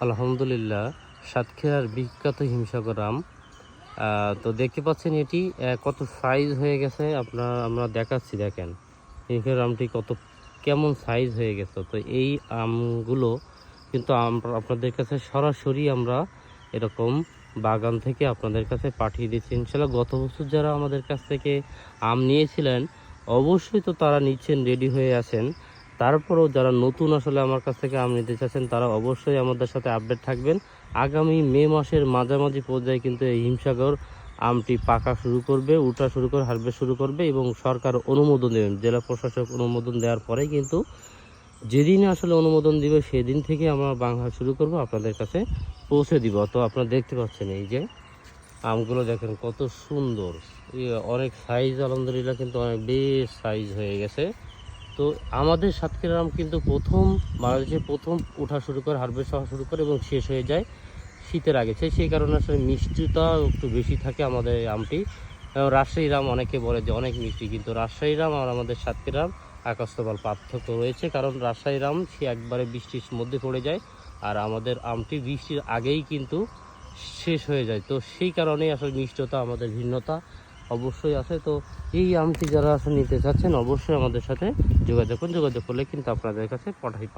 আলহামদুলিল্লাহ, সাতক্ষীরার বিখ্যাত হিমসাগর আম তো দেখতে পাচ্ছেন এটি কত সাইজ হয়ে গেছে, আপনার, আমরা দেখাচ্ছি, দেখেন। হিমসাগর আমটি কত কেমন সাইজ হয়ে গেছে। তো এই আমগুলো কিন্তু আমরা, আপনাদের কাছে সরাসরি আমরা এরকম বাগান থেকে আপনাদের কাছে পাঠিয়ে দিচ্ছি। ইনশাল্লাহ গত বছর যারা আমাদের কাছ থেকে আম নিয়েছিলেন, অবশ্যই তো তারা নিচ্ছেন রেডি হয়ে আছেন। তারপরেও যারা নতুন আসলে আমার কাছ থেকে আম নিতে চাচ্ছেন, তারা অবশ্যই আমাদের সাথে আপডেট থাকবেন। আগামী মে মাসের মাঝামাঝি পর্যায়ে কিন্তু এই হিমসাগর আমটি পাকা শুরু করবে উঠা শুরু করে হারবে শুরু করবে এবং সরকার অনুমোদন দেবেন। জেলা প্রশাসক অনুমোদন দেওয়ার পরে কিন্তু যেদিন আসলে অনুমোদন দিবে, সেদিন থেকে আমরা বাংলা শুরু করব, আপনাদের কাছে পৌঁছে দিব। তো আপনারা দেখতে পাচ্ছেন এই যে আমগুলো দেখেন কত সুন্দর। অনেক সাইজ আলহামদুলিল্লাহ কিন্তু অনেক বেশ সাইজ হয়ে গেছে। তো আমাদের সাতক্ষীরা আম কিন্তু প্রথম বাংলাদেশে প্রথম ওঠা শুরু করে হারভেস্ট হওয়া শুরু করে এবং শেষ হয়ে যায় শীতের আগে। সেই সেই কারণে আসলে মিষ্টিটা একটু বেশি থাকে আমাদের আমটি। এবং রাজশাহীর আম অনেকে বলে যে অনেক মিষ্টি, কিন্তু রাজশাহীর আম আর আমাদের সাতক্ষীরা আম পার্থক্য রয়েছে, কারণ রাজশাহীর আম সে একবারে বৃষ্টির মধ্যে পড়ে যায় আর আমাদের আমটি বৃষ্টির আগেই কিন্তু শেষ হয়ে যায়। তো সেই কারণেই আসলে মিষ্টতা, আমাদের ভিন্নতা অবশ্যই আছে। তো এই আমটি যারা আছে নিতে চাচ্ছেন, অবশ্যই আমাদের সাথে যোগাযোগ করুন। যোগাযোগ করলে কিন্তু আপনাদের কাছে পাঠাই পাঠাই